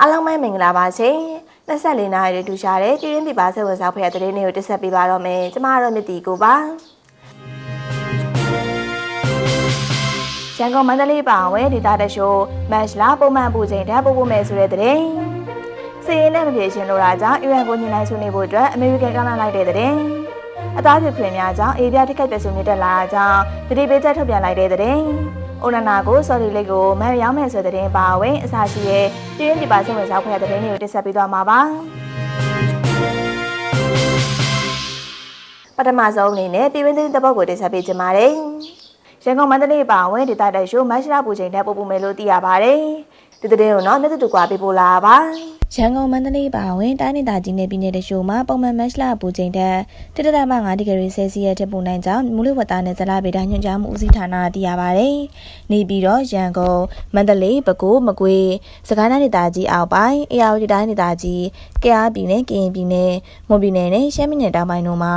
အားလုံးပဲမင်္ဂလာပါရှင်24နာရီတူရှာတဲ့ပြည်ရင်းပြပါဆက်ဝင်စားဖွဲ့တဲ့တဲ့နေ့ကိုတက်ဆက်ပေးပါတော့မယ်ကျမတို့မြစ်တီကိုပါရန်ကုန်မန္တလေးပါဝဲဒေတာတရှိုးမတ်လာပုံမှန်ပူချိန်ဓာတ်ပို့ဖို့မယ်ဆိုတဲ့တဲ့စီရင်နဲ့မပြေရှင်လိုတာကြောင့်အီရန်ကိုညှိနှိုင်းဆွေးနွေးဖို့အတွက်အမေရိကန်ကလာလိုက်တဲ့တဲ့အသားပြခွင်များကြောင့်အေးပြထိခိုက်ပျက်စီးမြင့်တက်လာတာကြောင့်တတိပေးချက်ထုတ်ပြန်လိုက်တဲ့တဲ့ အိုနနာကိုဆော်ဒီလိတ်ကိုမန်ရောင်းမယ်ဆိုတဲ့တဲ့ပါဝင်အစားရှိရဲ့ပြည်ရင်းပြပါဆက်ဝင်စားဖွဲ့တဲ့တဲ့နေ့ကိုတက်ဆက်ပေးသွားမှာပါပထမဆုံးအနေနဲ့ပြည်ဝင်းသတင်းတပုတ်ကိုတင်ဆက်ပေးကြပါမယ်။ရန်ကုန်မန္တလေးပါဝင်ဒေသတိုက်ရှိုးမတ်ရှရာပူချိန်တက်ပို့ပို့မယ်လို့သိရပါတယ်။ဒီတဲ့ကိုတော့မျက်တူကွာပေးပို့လာပါ။ရန်ကုန်မန္တလေးပါဝင်တိုင်းဒေသကြီးနယ်ပြည်နယ်တချို့မှာပုံမှန်မတ်လပူချိန်တက်တစ်တတမ5ဒီဂရီဆဲလ်စီယပ်ထက်ပိုနိုင်ကြောင်းမူလဝတ္တနဲ့ဇလဗေဒညွှန်ကြားမှုဦးစီးဌာနကသိရပါဗျ။နေပြီးတော့ရန်ကုန်မန္တလေးပဲခူးမကွေးစကိုင်းတိုင်းဒေသကြီးအောက်ပိုင်းအေရဝတီတိုင်းဒေသကြီးကယားပြည်နယ်ကရင်ပြည်နယ်မွန်ပြည်နယ်နဲ့ရှမ်းပြည်နယ်တောင်ပိုင်းတို့မှာ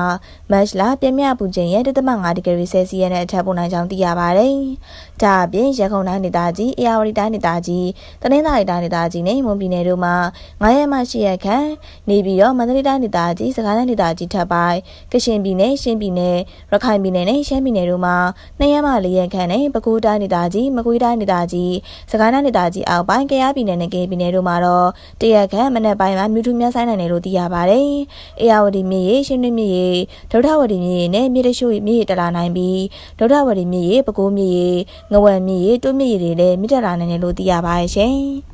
မတ်လပြင်းပြပူချိန်ရဲ့တစ်တမ5ဒီဂရီဆဲလ်စီယပ်နဲ့အထက်ပိုနိုင်ကြောင်းသိရပါဗျ။ဒါအပြင်ရန်ကုန်တိုင်းဒေသကြီးအေရဝတီတိုင်းဒေသကြီးတနင်္သာရီတိုင်းဒေသကြီးနဲ့မွန်ပြည်နယ်တို့မှာ9ရက်မှ10ရက်ခန့်နေပြီးတော့မန္တလေးတိုင်းဒေသကြီးစကိုင်းတိုင်းဒေသကြီးထပ်ပိုင်းကချင်ပြည်နယ်ရှမ်းပြည်နယ်ရခိုင်ပြည်နယ်နဲ့ရှမ်းပြည်နယ်တို့မှာ2ရက်မှ4ရက်ခန့်နဲ့ပဲခူးတိုင်းဒေသကြီးမကွေးတိုင်းဒေသကြီးစကိုင်းတိုင်းဒေသကြီးအောက်ပိုင်းကယားပြည်နယ်နဲ့ကရင်ပြည်နယ်တို့မှာတော့တရက်ခန့်မနေ့ပိုင်းမှာမြူထူးများဆိုင်နိုင်တယ်လို့သိရပါတယ်။အေယာဝတီမြစ်ရေရှင်းတွင်းမြစ်ရေဒုထဝတီမြစ်ရေနဲ့မြေတရှို့မြစ်ရေတလာနိုင်ပြီးဒုထဝတီမြစ်ရေပဲခူးမြစ်ရေငဝံမြစ်ရေတွင်းမြစ်ရေတွေလည်းမြစ်တက်လာနိုင်တယ်လို့သိရပါတယ်ရှင်။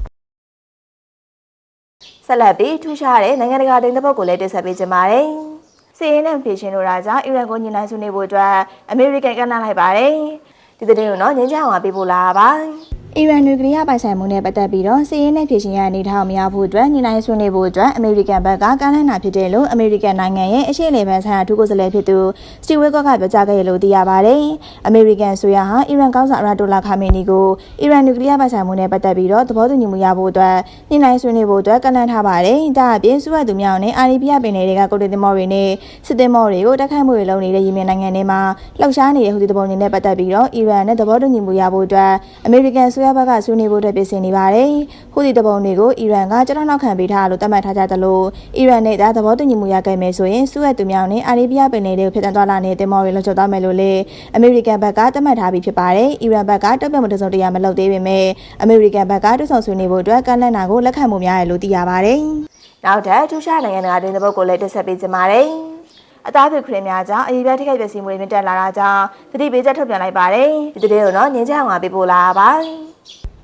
ဆက်လက်ပြီးထူးခြားတဲ့နိုင်ငံတကာဒိန်းသဘောကိုလည်းတင်ဆက်ပေးကြပါမယ်။စီးရင်နဲ့ဖြေရှင်တို့ရာကြောင့်အီရန်ကိုညှိနှိုင်းဆွေးနွေးဖို့အတွက်အမေရိကန်ကနှံ့လိုက်ပါတယ်။ဒီတဲ့ကိုတော့ငင်းချအောင်ပေးပို့လာပါ။ အီရန်နျူကလ িয়ার ပိုင်ဆိုင်မှုနဲ့ပတ်သက်ပြီးတော့စီးရင်နဲ့ဖြည့်ရှင်ရအနေထားမရဖို့အတွက်ညှိနှိုင်းဆွေးနွေးဖို့အတွက်အမေရိကန်ဘက်ကကမ်းလှမ်းတာဖြစ်တယ်လို့အမေရိကန်နိုင်ငံရဲ့အရှေ့လေဘန်ဆိုင်ရာထူးကိုယ်စားလှယ်ဖြစ်သူစတီဝဲကော့ကပြောကြားခဲ့ရလို့သိရပါတယ်။အမေရိကန်ဆိုရဟာအီရန်ကောင်းဆောင်အရာတိုလာခါမီနီကိုအီရန်နျူကလ িয়ার ပိုင်ဆိုင်မှုနဲ့ပတ်သက်ပြီးတော့သဘောတူညီမှုရဖို့အတွက်ညှိနှိုင်းဆွေးနွေးဖို့အတွက်ကမ်းလှမ်းထားပါတယ်။ဒါအပြင်စုဝတ်သူများနဲ့အာရီဘီယာပင်တွေကကိုတေတင်မော်တွေနဲ့စစ်တင်မော်တွေကိုတက်ခိုက်မှုတွေလုပ်နေတဲ့ယီမင်နိုင်ငံတွေမှာလှောက်ရှားနေတဲ့ဟူဒီတပုံတွေနဲ့ပတ်သက်ပြီးတော့အီရန်နဲ့သဘောတူညီမှုရဖို့အတွက်အမေရိကန်ဆို ရဘက်ကဆွေးနွေးဖို့အတွက်ပြင်ဆင်နေပါတယ်။ဟူဒီတပုံတွေကိုအီရန်ကကျွန်တော်နောက်ခံပေးထားလို့သတ်မှတ်ထားကြသလိုအီရန်နဲ့ဒါသဘောတူညီမှုရခဲ့မယ်ဆိုရင်စုဝတ်သူများနဲ့အာရီဘီယာပင်တွေကိုဖြစ်တန်းသွားလာနေတဲ့တင်မော်တွေလှုပ်ချသွားမယ်လို့လည်းအမေရိကန်ဘက်ကသတ်မှတ်ထားပြီးဖြစ်ပါတယ်။အီရန်ဘက်ကတုံ့ပြန်မှုတစုံတရာမလုပ်သေးပေမဲ့အမေရိကန်ဘက်ကတွဆောင်ဆွေးနွေးဖို့အတွက်ကန့်လန့်တာကိုလက်ခံမှုများရလို့သိရပါတယ်။နောက်ထပ်ထူးခြားနိုင်ငံတကာဒိန်းသဘောကိုလည်းတင်ဆက်ပေးကြပါမယ်။အသားပြခရင်များကြောင့်အရေးပြထိခိုက်ပျက်စီးမှုတွေမြင့်တက်လာတာကြောင့်တတိပေးချက်ထုတ်ပြန်လိုက်ပါတယ်။ဒီတဲ့ကိုတော့ငင်းချအောင်ပေးပို့လာပါ။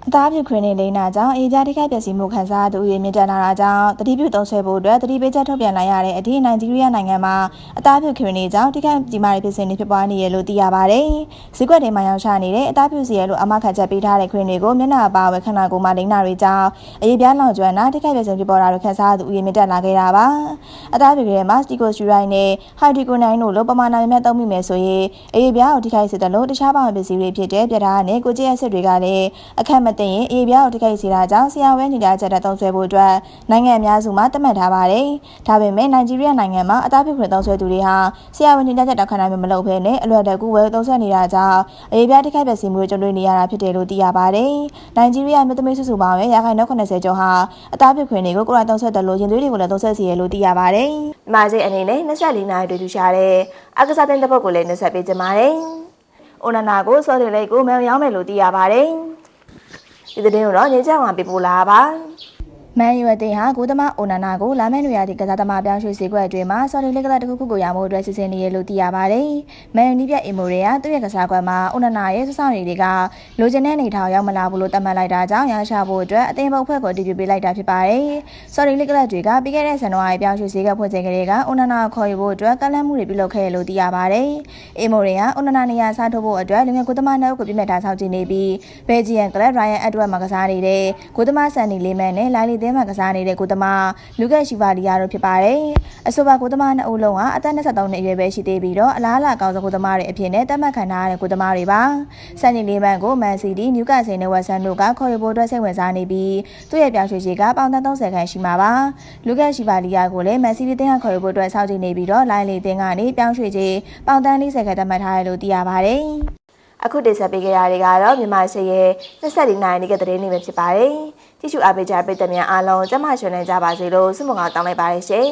အသားပြုခွင်းနေလိမ့်နာကြောင့်အေဂျာတိခိုက်ပျက်စီးမှုခံစားသူတွေမြင့်တက်လာတာကြောင့်တတိပြုသုံးဆွဲဖို့အတွက်တတိပေးချက်ထုတ်ပြန်လိုက်ရတဲ့အထိနိုင်ဂျီးရီးယားနိုင်ငံမှာအသားပြုခွင်းနေကြောင့်တိခိုက်ကြီးမားတဲ့ဖြစ်စဉ်တွေဖြစ်ပွားနေရလို့သိရပါတယ်။ဈေးကွက်တွေမှာရောက်ချနေတဲ့အသားပြုစီရလို့အမခံချက်ပေးထားတဲ့ခွင်းတွေကိုမျက်နှာပါဝယ်ခန္ဓာကိုယ်မှာလိမ့်နာတွေကြောင့်အရေးပြားလောင်ကျွမ်းတာတိခိုက်ပျက်စီးဖြစ်ပေါ်တာတွေခံစားသူတွေမြင့်တက်လာခဲ့တာပါ။အသားပြုခွင်းရဲ့မှာစတီကိုစတူရိုင်းနဲ့ဟိုက်ဒီကိုနိုင်တို့လိုပမာဏများသုံးမိမယ်ဆိုရင်အရေးပြားကိုတိခိုက်စေတယ်လို့တခြားပါဝင်ပစ္စည်းတွေဖြစ်တဲ့ပြထားနဲ့ကိုကြည့်ရစစ်တွေကလည်းအခက်မသိရင်အရေးပြားကိုထိခိုက်စေတာကြောင့်ဆရာဝဲညွှန်ကြားချက်နဲ့သုံးဆွဲဖို့အတွက်နိုင်ငံအများစုမှာသတ်မှတ်ထားပါတယ်။ဒါပေမဲ့နိုင်ဂျီးရီးယားနိုင်ငံမှာအသားပြုခွင့်သုံးဆွဲသူတွေဟာဆရာဝဲညွှန်ကြားချက်တောက်ခံနိုင်မလုပ်ဘဲနဲ့အလွယ်တကူဝဲသုံးဆွဲနေတာကြောင့်အရေးပြားထိခိုက်ပျက်စီးမှုတွေကြုံတွေ့နေရတာဖြစ်တယ်လို့သိရပါတယ်။နိုင်ဂျီးရီးယားမြို့သမီးစုစုပေါင်းရဲ့ရာခိုင်နှုန်း80ကျော်ဟာအသားပြုခွင့်တွေကိုကိုယ်တိုင်သုံးဆွဲတယ်လို့ရင်သွေးတွေကိုလည်းသုံးဆွဲစီရလို့သိရပါတယ်။ဒီမှာစိတ်အနေနဲ့24နာရီတွေ့ထူရှာတဲ့အက္ကစားတဲ့ဘက်ကိုလည်းနှဆက်ပေးကြပါမယ်။အိုနနာကိုစော်တယ်လေးကိုမဲရောင်းမယ်လို့သိရပါတယ်။ ဒီတဲ့ကိုတော့ငင်းချအောင်ပေးပို့လာပါ။ မန်ယူအသင်းဟာဂိုးသမားအိုနာနာကိုလာမယ့်နေရာဒီကစားသမားပြောင်းရွှေ့စေကွက်အတွင်းမှာဆော်ဒီလက်ကစားတစ်ခုခုကိုရမှုအတွက်စီစဉ်နေရလို့သိရပါတယ်။မန်ယူနီးပြအီမိုရီယာသူ့ရဲ့ကစားကွက်မှာအိုနာနာရဲ့စဆောင်ရည်တွေကလိုချင်တဲ့နေထောင်ရောက်မလာဘူးလို့သတ်မှတ်လိုက်တာကြောင့်ရရှာဖို့အတွက်အသင်းပုံဖွဲ့ကိုတည်ပြုပေးလိုက်တာဖြစ်ပါတယ်။ဆော်ဒီလက်ကစားတွေကပြီးခဲ့တဲ့ဇန်နဝါရီပြောင်းရွှေ့စေကွက်ဖွင့်ချိန်ကလေးကအိုနာနာကိုခေါ်ယူဖို့အတွက်ကန့်လန့်မှုတွေပြုလုပ်ခဲ့ရလို့သိရပါတယ်။အီမိုရီယာအိုနာနာနေရာစားထုတ်ဖို့အတွက်လူငယ်ကိုသမားနှုတ်ကိုပြစ်မှတ်ထားဆောင်ကြည့်နေပြီးဘယ်ဂျီယန်ကလပ်ရိုင်ယန်အက်ဒဝတ်မှာကစားနေတဲ့ကိုသမားဆန်နီလေးမန်နဲ့လိုင်လီသင်းမှာကစားနေတဲ့ကိုသမားလူကက်ရှိဗာလီယာတို့ဖြစ်ပါတယ်။အဆိုပါကိုသမားနှစ်ဦးလုံးဟာအသက်23နှစ်အရွယ်ပဲရှိသေးပြီးတော့အလားအလာကောင်းဆုံးကိုသမားတွေအဖြစ်နဲ့တတ်မှတ်ခံထားရတဲ့ကိုသမားတွေပါ။ဆန်နီလေးမန်ကိုမန်စီးတီးနျူကာဆယ်နဲ့ဝက်ဆန်တို့ကခေါ်ယူဖို့အတွက်စိတ်ဝင်စားနေပြီးသူ့ရဲ့ပြောင်းရွှေ့ခြေကပေါင်သက်30ခန်းရှိမှာပါ။လူကက်ရှိဗာလီယာကိုလည်းမန်စီးတီးတင်းကခေါ်ယူဖို့အတွက်စောင့်ကြည့်နေပြီးတော့လိုင်လီတင်းကနေပြောင်းရွှေ့ခြေပေါင်သက်40ခန်းတတ်မှတ်ထားရလို့သိရပါတယ်။အခုတင်ဆက်ပေးကြရတဲ့ကတော့မြန်မာရှေ့ရဲ့24နိုင်နေကတဲ့နေ့ပဲဖြစ်ပါတယ် ကြည့်ရှုအားပေးကြတဲ့ပရိသတ်များအားလုံးကျမရှင်နိုင်ကြပါစေလို့ဆုမွန်ကောင်းတောင်းလိုက်ပါတယ်ရှင်